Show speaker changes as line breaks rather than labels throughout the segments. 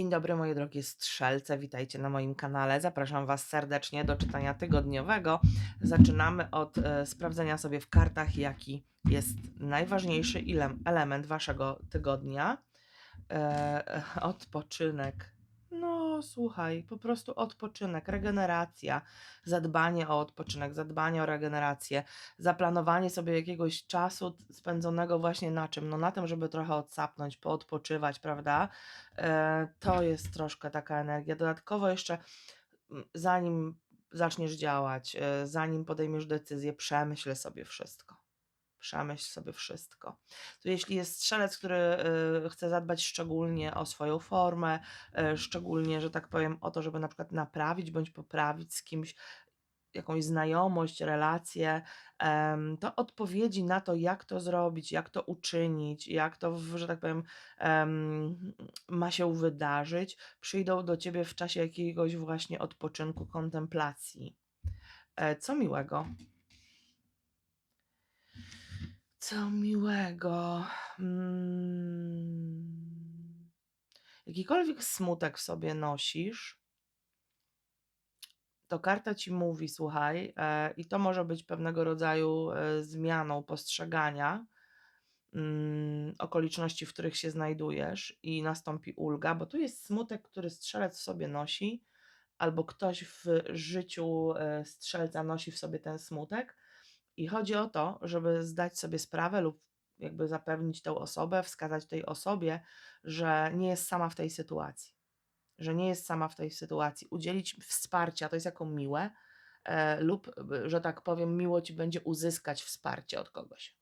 Dzień dobry, moje drogie strzelce, witajcie na moim kanale. Zapraszam Was serdecznie do czytania tygodniowego. Zaczynamy od e, sprawdzenia sobie w kartach, jaki jest najważniejszy element Waszego tygodnia. E, odpoczynek. No, słuchaj, po prostu odpoczynek, regeneracja, zadbanie o odpoczynek, zadbanie o regenerację, zaplanowanie sobie jakiegoś czasu spędzonego właśnie na czym? No na tym, żeby trochę odsapnąć, poodpoczywać, prawda? E, to jest troszkę taka energia. Dodatkowo jeszcze, zanim zaczniesz działać, e, zanim podejmiesz decyzję, przemyśl sobie wszystko. Przemyśl sobie wszystko. To jeśli jest strzelec, który y, chce zadbać szczególnie o swoją formę, y, szczególnie, że tak powiem, o to, żeby na przykład naprawić bądź poprawić z kimś jakąś znajomość, relację, to odpowiedzi na to, jak to zrobić, jak to uczynić, jak to, że tak powiem, em, ma się wydarzyć, przyjdą do ciebie w czasie jakiegoś właśnie odpoczynku, kontemplacji. E, co miłego. Co miłego. Mm. Jakikolwiek smutek w sobie nosisz, to karta ci mówi, słuchaj, e, i to może być pewnego rodzaju e, zmianą postrzegania mm, okoliczności, w których się znajdujesz i nastąpi ulga, bo tu jest smutek, który strzelec w sobie nosi, albo ktoś w życiu e, strzelca nosi w sobie ten smutek. I chodzi o to, żeby zdać sobie sprawę lub jakby zapewnić tę osobę, wskazać tej osobie, że nie jest sama w tej sytuacji. Że nie jest sama w tej sytuacji. Udzielić wsparcia, to jest jako miłe, e, lub, e, że tak powiem, miło ci będzie uzyskać wsparcie od kogoś.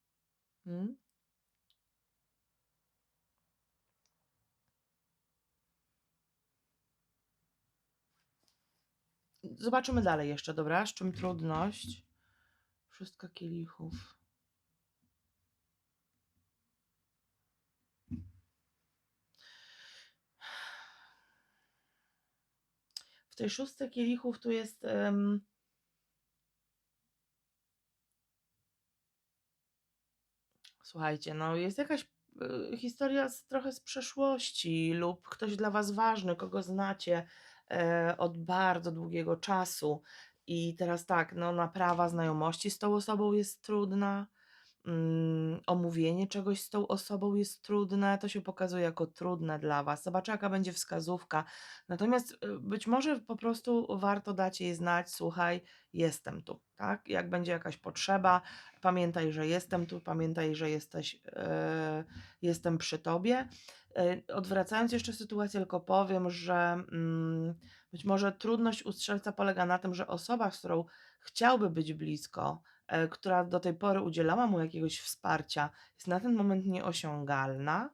Mm? Zobaczymy dalej jeszcze, dobra? Z czym trudność? Szóstka kielichów. W tej szóstce kielichów tu jest. em, Słuchajcie, no jest jakaś y, historia z, trochę z przeszłości lub ktoś dla was ważny, kogo znacie e, od bardzo długiego czasu. I teraz tak, no naprawa znajomości z tą osobą jest trudna. mm, omówienie czegoś z tą osobą jest trudne, to się pokazuje jako trudne dla Was. Zobaczę, jaka będzie wskazówka. Natomiast y, być może po prostu warto dać jej znać, słuchaj, jestem tu, tak? Jak będzie jakaś potrzeba, pamiętaj, że jestem tu, pamiętaj, że jesteś, e, jestem przy Tobie. E, odwracając jeszcze sytuację, tylko powiem, że mm, być może trudność u strzelca polega na tym, że osoba, z którą chciałby być blisko, e, która do tej pory udzielała mu jakiegoś wsparcia, jest na ten moment nieosiągalna,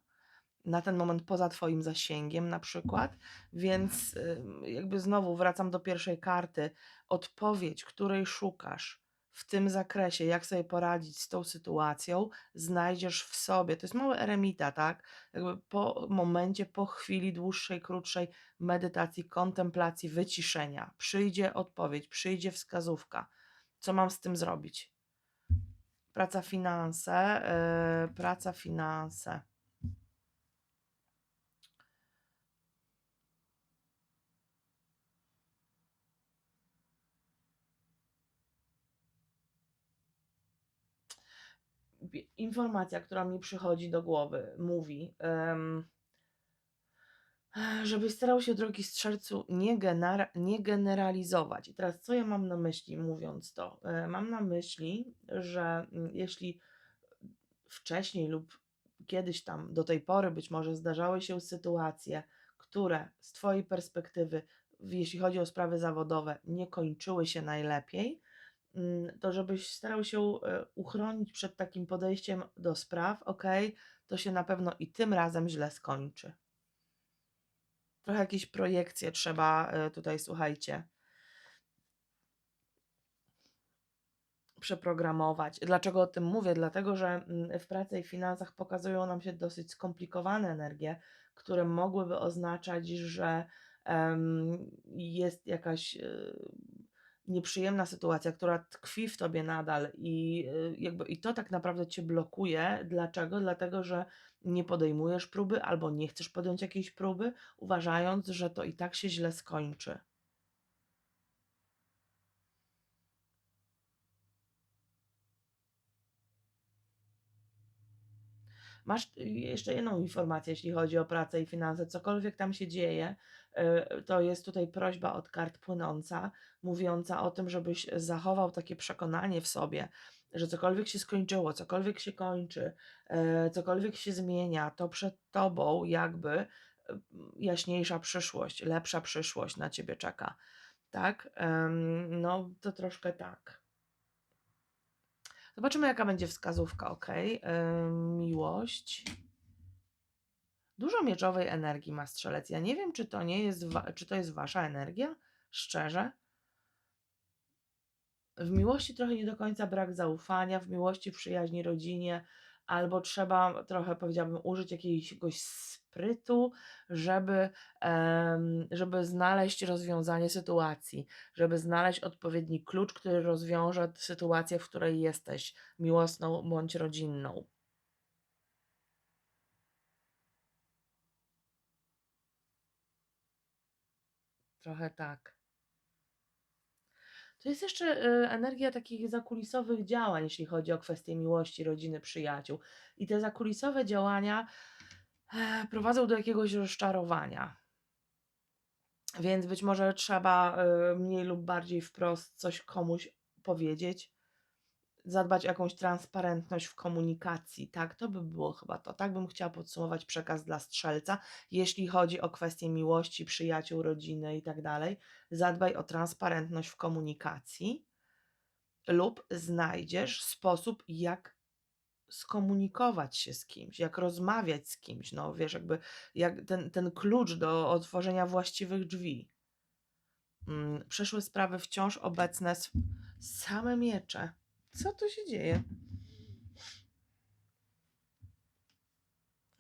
na ten moment poza Twoim zasięgiem, na przykład. Więc jakby znowu wracam do pierwszej karty. Odpowiedź, której szukasz w tym zakresie, jak sobie poradzić z tą sytuacją, znajdziesz w sobie. To jest mały eremita, tak? Jakby po momencie, po chwili dłuższej, krótszej medytacji, kontemplacji, wyciszenia przyjdzie odpowiedź, przyjdzie wskazówka co mam z tym zrobić? Praca, finanse, yy, praca, finanse. Informacja, która mi przychodzi do głowy, mówi, em, żebyś starał się, drogi strzelcu, nie, nie generalizować. I teraz, co ja mam na myśli, mówiąc to? E, Mam na myśli, że mm, jeśli wcześniej lub kiedyś tam do tej pory być może zdarzały się sytuacje, które z Twojej perspektywy, jeśli chodzi o sprawy zawodowe, nie kończyły się najlepiej, to żebyś starał się e, uchronić przed takim podejściem do spraw, ok, to się na pewno i tym razem źle skończy. Trochę jakieś projekcje trzeba e, tutaj, słuchajcie, przeprogramować. Dlaczego o tym mówię? Dlatego, że mm, w pracy i finansach pokazują nam się dosyć skomplikowane energie, które mogłyby oznaczać, że em, jest jakaś e, nieprzyjemna sytuacja, która tkwi w tobie nadal i y, jakby i to tak naprawdę cię blokuje. Dlaczego? Dlatego, że nie podejmujesz próby albo nie chcesz podjąć jakiejś próby, uważając, że to i tak się źle skończy. Masz y, jeszcze jedną informację, jeśli chodzi o pracę i finanse. Cokolwiek tam się dzieje, y, to jest tutaj prośba od kart płynąca, mówiąca o tym, żebyś zachował takie przekonanie w sobie, że cokolwiek się skończyło, cokolwiek się kończy, y, cokolwiek się zmienia, to przed tobą jakby jaśniejsza przyszłość, lepsza przyszłość na ciebie czeka. Tak? No, to troszkę tak. Zobaczymy, jaka będzie wskazówka, ok? miłość. Dużo mieczowej energii ma strzelec. Ja nie wiem, czy to nie jest, czy to jest wasza energia, szczerze. W miłości trochę nie do końca brak zaufania, w miłości, w przyjaźni, rodzinie, albo trzeba trochę, powiedziałabym, użyć jakiegoś sprytu, żeby, żeby znaleźć rozwiązanie sytuacji, żeby znaleźć odpowiedni klucz, który rozwiąże sytuację, w której jesteś, miłosną bądź rodzinną. Trochę tak. To jest jeszcze y, energia takich zakulisowych działań, jeśli chodzi o kwestie miłości, rodziny, przyjaciół. I te zakulisowe działania prowadzą do jakiegoś rozczarowania. Więc być może trzeba y, mniej lub bardziej wprost coś komuś powiedzieć, zadbać o jakąś transparentność w komunikacji. Tak, to by było chyba to. Tak bym chciała podsumować przekaz dla strzelca, jeśli chodzi o kwestie miłości, przyjaciół, rodziny i tak dalej. Zadbaj o transparentność w komunikacji lub znajdziesz sposób, jak skomunikować się z kimś, jak rozmawiać z kimś. No wiesz, jakby jak ten, ten klucz do otworzenia właściwych drzwi. Mm, Przeszłe sprawy wciąż obecne, s- same miecze. Co tu się dzieje?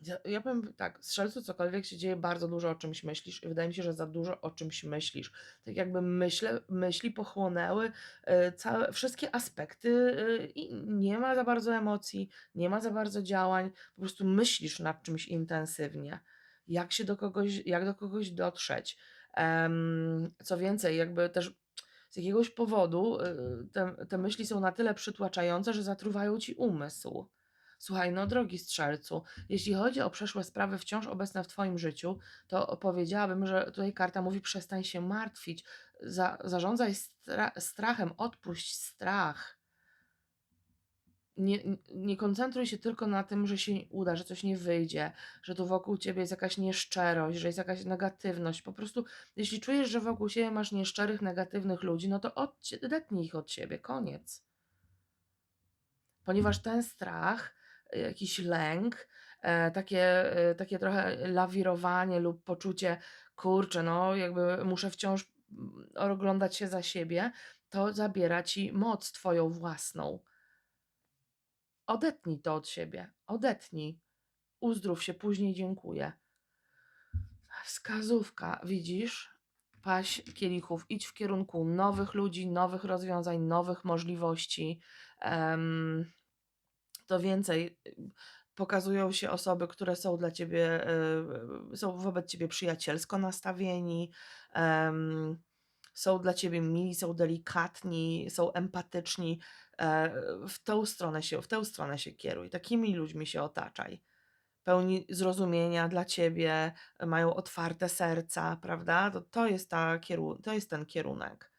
Ja, ja powiem tak, strzelcu cokolwiek się dzieje, bardzo dużo o czymś myślisz i wydaje mi się, że za dużo o czymś myślisz. Tak jakby myśle, myśli pochłonęły e, całe, wszystkie aspekty e, i nie ma za bardzo emocji, nie ma za bardzo działań, po prostu myślisz nad czymś intensywnie. Jak się do kogoś, jak do kogoś dotrzeć. Co więcej, jakby też z jakiegoś powodu e, te, te myśli są na tyle przytłaczające, że zatruwają ci umysł. Słuchaj, no drogi strzelcu, jeśli chodzi o przeszłe sprawy wciąż obecne w Twoim życiu, to powiedziałabym, że tutaj karta mówi: przestań się martwić, za, zarządzaj stra strachem, odpuść strach. Nie, nie koncentruj się tylko na tym, że się uda, że coś nie wyjdzie, że tu wokół ciebie jest jakaś nieszczerość, że jest jakaś negatywność. Po prostu, jeśli czujesz, że wokół siebie masz nieszczerych, negatywnych ludzi, no to odetnij ich od siebie, koniec ponieważ ten strach, jakiś lęk, e, takie, e, takie trochę lawirowanie lub poczucie, kurczę, no jakby muszę wciąż mm, oglądać się za siebie, to zabiera ci moc twoją własną. Odetnij to od siebie, odetnij. Uzdrów się, później dziękuję. Wskazówka, widzisz? Paść kielichów, idź w kierunku nowych ludzi, nowych rozwiązań, nowych możliwości. Em, to więcej, y, pokazują się osoby, które są dla ciebie, y, są wobec ciebie przyjacielsko nastawieni, są dla ciebie mili, są delikatni, są empatyczni. E, w tą stronę się, w tę stronę się kieruj. Takimi ludźmi się otaczaj. Pełni zrozumienia dla ciebie, mają otwarte serca, prawda? To, to, jest ta kieru- to jest ten kierunek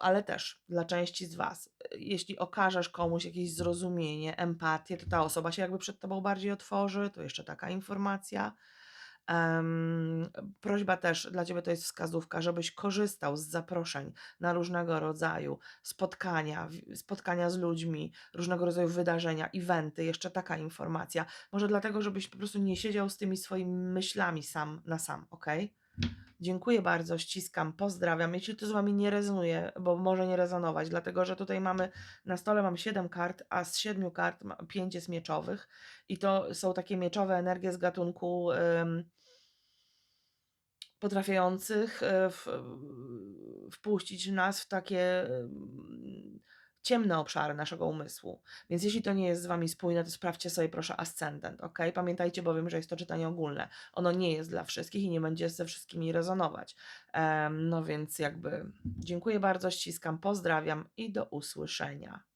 ale też dla części z Was, jeśli okażesz komuś jakieś zrozumienie, empatię, to ta osoba się jakby przed Tobą bardziej otworzy. To jeszcze taka informacja. Em, prośba też dla Ciebie to jest wskazówka, żebyś korzystał z zaproszeń na różnego rodzaju spotkania, spotkania z ludźmi, różnego rodzaju wydarzenia, eventy. Jeszcze taka informacja. Może dlatego, żebyś po prostu nie siedział z tymi swoimi myślami sam na sam, ok? Dziękuję bardzo, ściskam, pozdrawiam. Jeśli to z Wami nie rezonuje, bo może nie rezonować, dlatego że tutaj mamy na stole mam 7 kart, a z 7 kart 5 jest mieczowych i to są takie mieczowe energie z gatunku potrafiących e, w, wpuścić nas w takie, ciemne obszary naszego umysłu. Więc jeśli to nie jest z Wami spójne, to sprawdźcie sobie proszę ascendent, okej? Pamiętajcie bowiem, że jest to czytanie ogólne. Ono nie jest dla wszystkich i nie będzie ze wszystkimi rezonować. Em, no więc jakby dziękuję bardzo, ściskam, pozdrawiam i do usłyszenia.